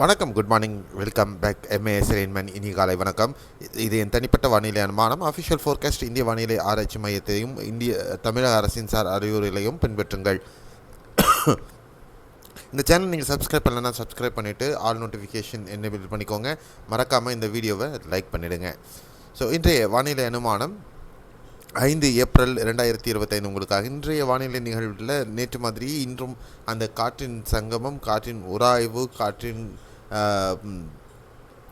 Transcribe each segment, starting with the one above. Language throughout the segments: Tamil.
வணக்கம் good morning welcome back MAS Rainman இனி காலை வணக்கம். இது என் தனிப்பட்ட வானிலை அனுமானம். அஃபிஷியல் ஃபோர்காஸ்ட் இந்திய வானிலை ஆராய்ச்சி மையத்தையும் இந்திய தமிழக அரசின் சார் அறிவுரைகளையும் பின்பற்றுங்கள். இந்த சேனல் நீங்கள் சப்ஸ்கிரைப் பண்ணலன்னா சப்ஸ்கிரைப் பண்ணிவிட்டு ஆல் நோட்டிஃபிகேஷன் என்னபிள் பண்ணிக்கோங்க. மறக்காமல் இந்த வீடியோவை லைக் பண்ணிவிடுங்க ஸோ இன்றைய வானிலை அனுமானம் ஐந்து ஏப்ரல் ரெண்டாயிரத்தி இருபத்தைந்து உங்களுக்காக. இன்றைய வானிலை நிகழ்வில் நேற்று மாதிரி இன்றும் அந்த காற்றின் சங்கமம் காற்றின் உராய்வு காற்றின் 呃嗯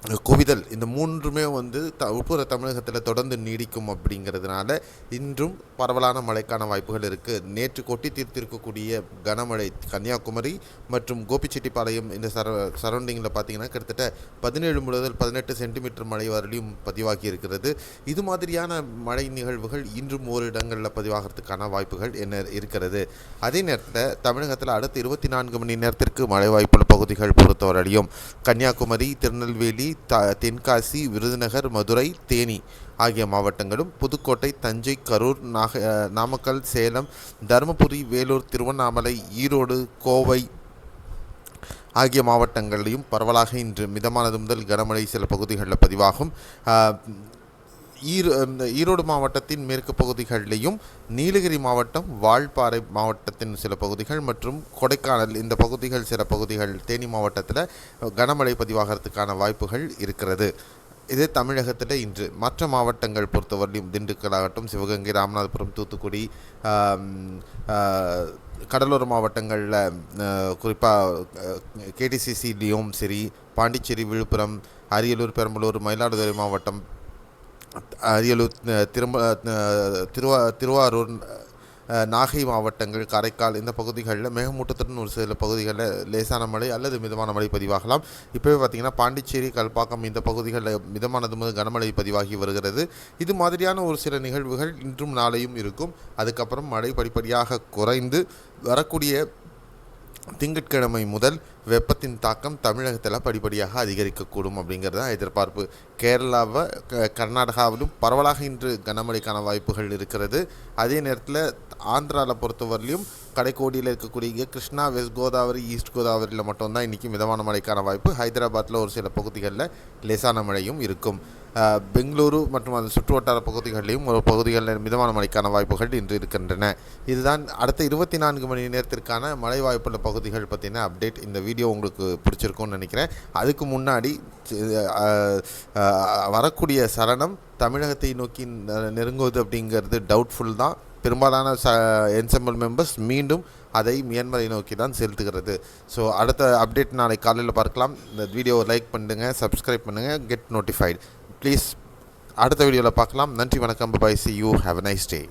குவிதல் இந்த மூன்றுமே வந்து த உட்புற தமிழகத்தில் தொடர்ந்து நீடிக்கும் அப்படிங்கிறதுனால இன்றும் பரவலான மழைக்கான வாய்ப்புகள் இருக்குது நேற்று கொட்டி தீர்த்திருக்கக்கூடிய கனமழை கன்னியாகுமரி மற்றும் கோபிச்செட்டிப்பாளையம் இந்த சர சரௌண்டிங்கில் பார்த்தீங்கன்னா கிட்டத்தட்ட பதினேழு முதல் பதினெட்டு சென்டிமீட்டர் மழை வரலையும் பதிவாகி இருக்கிறது. இது மாதிரியான மழை நிகழ்வுகள் இன்றும் ஓரிடங்களில் இடங்களில் பதிவாகிறதுக்கான வாய்ப்புகள் என்ன இருக்கிறது? அதே நேரத்தில் தமிழகத்தில் அடுத்த இருபத்தி நான்கு மணி நேரத்திற்கு மழை வாய்ப்புள்ள பகுதிகள் பொறுத்தவரையிலும் கன்னியாகுமரி திருநெல்வேலி த தென்காசி விருதுநகர் மதுரை தேனி ஆகிய மாவட்டங்களும் புதுக்கோட்டை தஞ்சை கரூர் நாக நாமக்கல் சேலம் தருமபுரி வேலூர் திருவண்ணாமலை ஈரோடு கோவை ஆகிய மாவட்டங்களிலும் பரவலாக இன்று மிதமானது முதல் கனமழை சில பகுதிகளில் பதிவாகும். ஈரோ இந்த ஈரோடு மாவட்டத்தின் மேற்கு பகுதிகளிலையும் நீலகிரி மாவட்டம் வால்பாறை மாவட்டத்தின் சில பகுதிகள் மற்றும் கொடைக்கானல் இந்த பகுதிகள் சில பகுதிகள் தேனி மாவட்டத்தில் கனமழை பதிவாகிறதுக்கான வாய்ப்புகள் இருக்கிறது. இதே தமிழகத்தில் இன்று மற்ற மாவட்டங்கள் பொறுத்தவரையிலும் திண்டுக்கலாகட்டும் சிவகங்கை ராமநாதபுரம் தூத்துக்குடி கடலோர மாவட்டங்களில் குறிப்பாக கேடிசிசிலையும் சரி பாண்டிச்சேரி விழுப்புரம் அரியலூர் பெரம்பலூர் மயிலாடுதுறை மாவட்டம் அரியலூர் திரும்ப திருவா திருவாரூர் நாகை மாவட்டங்கள் காரைக்கால் இந்த பகுதிகளில் மேகமூட்டத்துடன் ஒரு சில பகுதிகளில் லேசான மழை அல்லது மிதமான மழை பதிவாகலாம். இப்போவே பார்த்தீங்கன்னா பாண்டிச்சேரி கல்பாக்கம் இந்த பகுதிகளில் மிதமானது முதல் கனமழை பதிவாகி வருகிறது. இது மாதிரியான ஒரு சில நிகழ்வுகள் இன்றும் நாளையும் இருக்கும். அதுக்கப்புறம் மழை படிப்படியாக குறைந்து வரக்கூடிய திங்கட்கிழமை முதல் வெப்பத்தின் தாக்கம் தமிழகத்தில் படிப்படியாக அதிகரிக்கக்கூடும் அப்படிங்கிறது தான் எதிர்பார்ப்பு. கேரளாவை க- கர்நாடகாவிலும் பரவலாக இன்று கனமழைக்கான வாய்ப்புகள் இருக்கிறது. அதே நேரத்தில் ஆந்திராவில் பொறுத்தவரையிலும் கடைக்கோடியில் இருக்கக்கூடிய கிருஷ்ணா வெஸ்ட் கோதாவரி ஈஸ்ட் கோதாவரியில் மட்டும்தான் இன்றைக்கி மிதமான மழைக்கான வாய்ப்பு. ஹைதராபாத்தில் ஒரு சில பகுதிகளில் லேசான மழையும் இருக்கும். பெங்களூரு மற்றும் அதன் சுற்றுவட்டார பகுதிகளிலும் ஒரு பகுதிகளில் மிதமான மழைக்கான வாய்ப்புகள் இன்று இருக்கின்றன. இதுதான் அடுத்த இருபத்தி நான்கு மணி நேரத்திற்கான மழை வாய்ப்புள்ள பகுதிகள் பற்றின அப்டேட். இந்த வீடியோ உங்களுக்கு பிடிச்சிருக்கும்னு நினைக்கிறேன். அதுக்கு முன்னாடி வரக்கூடிய சரணம் தமிழகத்தை நோக்கி நெருங்குவது அப்படிங்கிறது டவுட்ஃபுல் தான். பெரும்பாலான ச என்சம்பிள் மெம்பர்ஸ் மீண்டும் அதை மியான்மரை நோக்கி தான் செலுத்துகிறது. ஸோ அடுத்த அப்டேட் நாளை காலையில் பார்க்கலாம். இந்த வீடியோவை லைக் பண்ணுங்க சப்ஸ்கிரைப் பண்ணுங்கள் கெட் நோட்டிஃபைட் ப்ளீஸ் அடுத்த வீடியோவில் பார்க்கலாம். நன்றி வணக்கம். Bye see you have a nice day